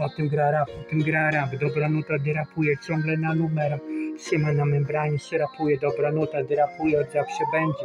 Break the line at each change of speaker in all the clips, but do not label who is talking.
O tym gra rap, o tym gra rap. Dobra nuta derapuje ciągle na numerach. Siema na membranie się rapuje. Dobra nuta derapuje, od zawsze będzie.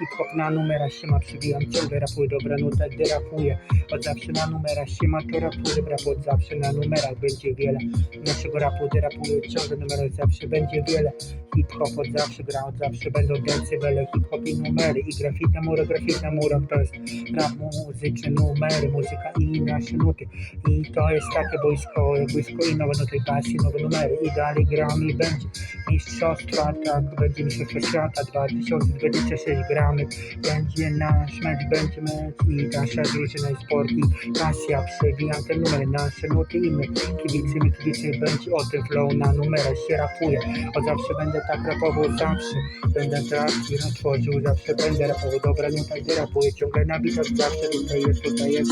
Hip-hop na numerach, siema przybijam ciągle rapuje, dobra nuta derapuje Od zawsze na numerach, siema to rapuje, rap od zawsze na numerach będzie wiele. Naszego rapu derapuje ciągle numerach, zawsze będzie wiele. Hip-hop od zawsze gra, od zawsze będą decybele Hip-hop i numery, i grafit na murach, grafit na murach To jest rap muzyczny, numery, muzyka i nasze nuty. I to jest takie boisko, boisko i nowe nuty, pasji, nowe numery. I dalej gramy i będzie mistrzostwa, tak, będzie mistrzostwo świata 2026 gramy, będzie nasz mecz, będzie mecz i nasza drużyna i sport i pasja, przebijam te numery, nasze nuty i my, kibicy, my kibicy, będzie o tym flow na numerach się rapuje, od zawsze będę tak rapował, zawsze będę trakcji tworzył, zawsze będę rapował, dobra nuta, gdzie rapuję, ciągle na bitach, zawsze tutaj jest, tutaj jest,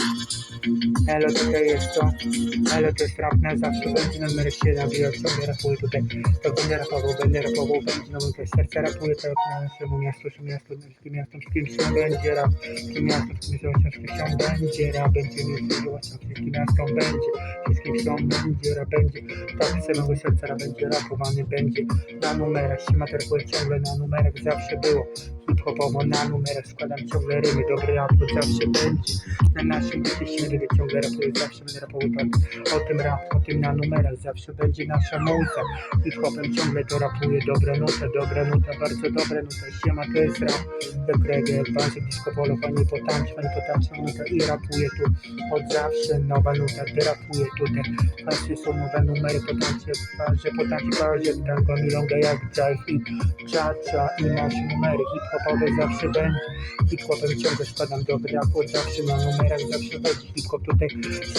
elo tutaj jest to, elo to jest rap zawsze będzie numer się nabijał, ciągle rapuję tutaj, to będę rapował, będę rapował, będzie nowym też serce rapuje, tak na naszemu miastu, że miasto, wszystkim miastom, wszystkim się będzie rap, wszystkim miastom, wszystkim się wszystkim się będzie rap, będzie miasto, właśnie wszystkim miastom będzie, wszystkim się będzie rap, będzie, tak z samego serca będzie rapowany, będzie. Na numerach, się materkuje ciągle na numerach, zawsze było, hip-hopowo na numerach, składam ciągle rymy, dobry rap, to zawsze będzie, na naszym wytycznie ryby ciągle rapuję, zawsze będę rapował tak, o tym rap, o tym na numerach, zawsze będzie nasza muza, hip-hopem ciągle to rapuje, dobra nuta, dobra nuta, bardzo dobra nuta, siema, to jest rap, jak reggae, banzy, disco polo, fajnie potańcz, fajnie potańcz, nuta. I rapuje tu, od zawsze nowa nuta, derapuje tutaj, pasy są nowe numery, potańcze, parze, potańcze, parze, tango, milonga, jak jive i cha-cha i nasze numery, hip-hopowe zawsze będzie, hip-hopem ciągle składam dobry rap, od zawsze na numerach, zawsze będzie hip-hop tutaj,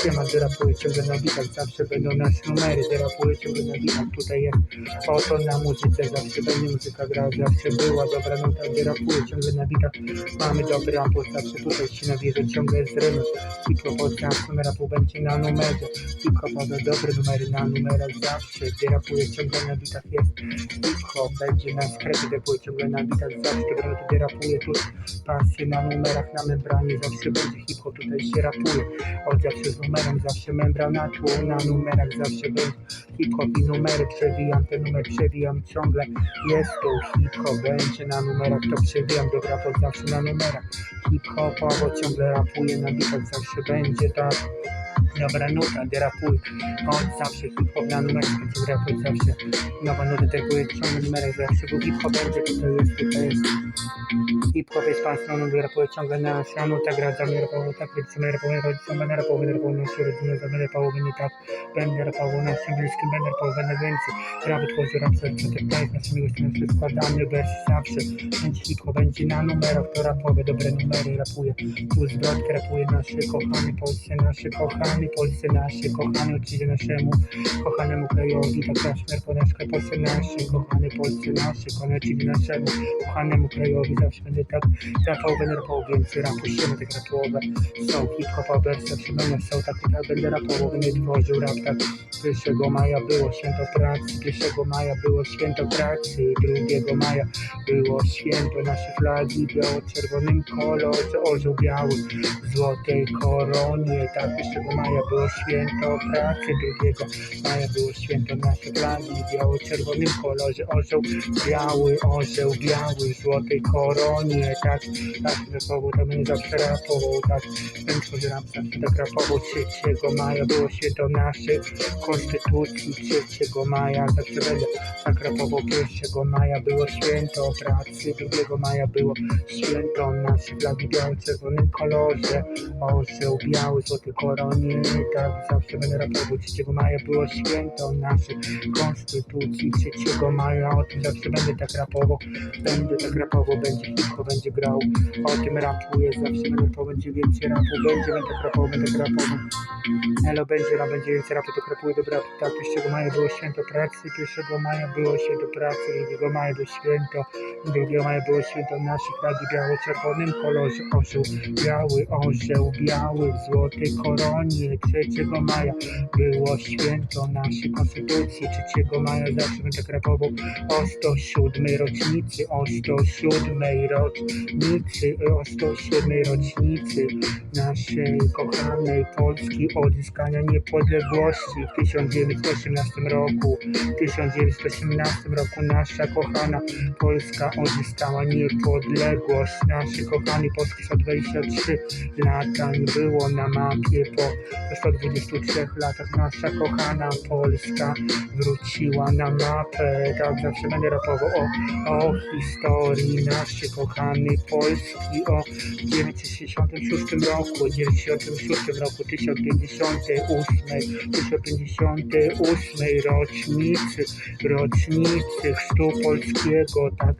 siema, derapuje ciągle na bitach, zawsze będą nasze numery, derapuje ciągle na bitach, tutaj jest Oto na muzyce zawsze będzie muzyka gra, zawsze była dobra nuta, gdzie rapuje ciągle na bitach. Mamy dobry raport, zawsze tutaj się nawierzę, ciągle z rymy. Hip-hop od zawsze rapu będzie na numerze. Hip-hopowe dobre numery na numerach zawsze, rapuje ciągle na bitach jest. Hip-hop będzie na sklepie, rapuje ciągle na bitach zawsze, gdzie rapuje tu pasję na numerach, na membranie, zawsze będzie hip-hop, tutaj się rapuje. Od zawsze z numerem, zawsze membrana tu, na numerach zawsze będzie hip-hop i numery, przewijam ten numer, przewijam ciągle, jest tu hip-hop, będzie na numerach, to przewijam, dobra, pod zawsze na numerach, hip-hopowo ciągle rapuję, na bitach zawsze będzie tak, dobra nuta, gdy rapuję, od zawsze hip-hop na numerach, będzie rap od zawsze, nowa nuta, tekuje ciągle numerach, zawsze, bo hip-hop będzie, tutaj jest, tutaj jest, hip-hop jest pasją, nudy rapuje ciągle na sianu, tak gra za mnie rapował, tak rodzicami rapował, rodzicom będę rapował, będę rapował naszą rodzinę, za będę rapował, będę tak, będę rapował naszym bliskim, będę rapował, będę więcej, rap tworzy rap serce, tak tak, naszymi gośćmi wszyscy składamy wersy zawsze, będzie hip-hop, będzie na numerach, to rapowe, dobre numery rapuje, tu zwrotkę rapuje nasze kochane Polsce, nasze kochane Polsce, nasze kochane oczywiście naszemu kochanemu krajowi, tak nasz kraj, Polsce nasze, kochane Polsce, nasze, kochane czyli naszemu kochanemu krajowi, zawsze będę tak rapał, będę rapał więcej rapu, siemy tak rapowe, są hip-hopowe, zawsze będę są tak, tak będę rapował, będę tworzył rap, tak. 1 maja było święto pracy, 1 maja było święto pracy, 2 maja było święto naszej flagi, biało-czerwonym kolorze, orzeł biały złotej koronie, tak 1 maja było święto pracy, 2 maja było święto naszej flagi, w biało-czerwonym kolorze, orzeł biały, orzeł biały złotej koronie, tak, tak, rapował, to mnie zawsze rapował, tak, ten tworzy zawsze tak rapował, 3 maja było święto naszej konstytucji, 3 maja. Zawsze będę tak rapował, 1 maja. Było święto pracy, 2 maja. Było święto naszej flagi w biało-czerwonym kolorze, orzeł biały, złoty koronie, tak, zawsze będę rapował, 3 maja było święto naszej konstytucji, 3 maja, o tym zawsze będę tak rapował, będę tak rapował, będzie hip będzie grał, o tym rapuję, zawsze będę to będzie więcej rapu, będzie, będę tak rapował, będę tak rapował. Elo będzie, rap będzie więcej rapu, to rapuję do rapu, tak, 1 maja było święto pracy, 1 maja było święto pracy, 2 maja było święto, 2 maja było święto naszej flagi biało-czerwonym kolorze, orzeł biały, orzeł biały w złotej koronie, powstanie 3 maja było święto naszej konstytucji 3 maja zawsze będę rapował o 107 rocznicy, o 107 rocznicy, o 107 rocznicy naszej kochanej Polski odzyskania niepodległości w 1918 roku. W 1918 roku nasza kochana Polska odzyskała niepodległość. Naszej kochanej Polski 123 lata nie było na mapie po 123 latach nasza kochana Polska wróciła na mapę. Tak zawsze będę rapował o, o historii naszej kochanej Polski, o 1966 roku, 1996 roku, 1058, 1058 rocznicy, rocznicy chrztu polskiego, tak,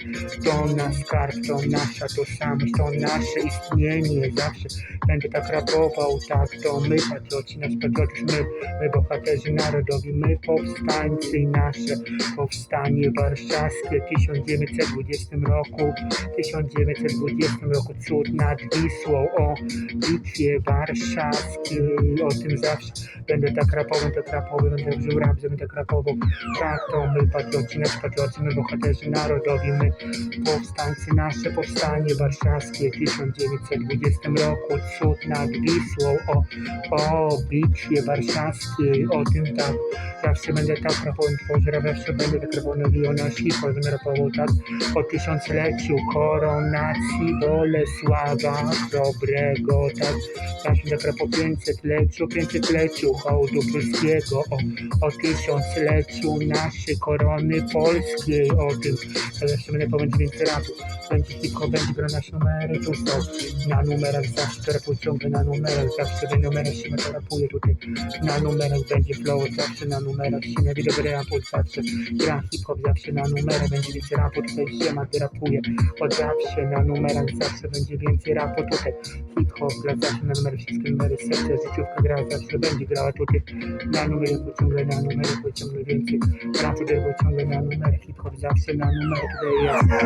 to nasz skarb, to nasza tożsamość, to nasze istnienie, zawsze będę tak rapował, tak, to my patrioci, nasz patriotyzm, my, my bohaterzy narodowi, my powstańcy nasze. Powstanie warszawskie w 1920 roku, w 1920 roku cud nad Wisłą, o bitwie warszawskiej, o tym zawsze będę tak rapował, tak rapował, będę użył rap, będę tak rapował, tak, to my patrioci, nasz patrioci, my bohaterzy narodowi, my powstańcy, nasze. Powstanie warszawskie w 1920 roku, cud nad Wisłą, o, o bitwie warszawskiej, o tym tak, zawsze będę tak rapował, tworzy rap, zawsze będę tak rapował, sipo, będę rapował tak, o tysiącleciu koronacji Bolesława Dobrego, tak, zawsze tak rapował 500-leciu, 500-leciu hołdu polskiego, o, o tysiącleciu naszej korony polskiej, o tym, zawsze będę powiedzieć więcej rapu, będzie tylko, będzie gra nasze numery, tu są, na numerach zawsze rapuję ciągle na numerach, zawsze będzie numerach się to rapuje tutaj, na numerach będzie flow, zawsze na numerach się nie dobry raport, zawsze gra hip-hop, zawsze na numerach będzie więcej rapu, tutaj się ma rapuje, od zawsze na numerach zawsze będzie więcej rapu, tutaj. Hip-hop gra zawsze na numerach, wszystkie numery, serce, życiówka gra zawsze będzie grała tutaj, na numerach, bo ciągle na numerach, bo ciągle więcej. Rapu, bo ciągle na numerach, hip-hop zawsze na numerach, tutaj jest.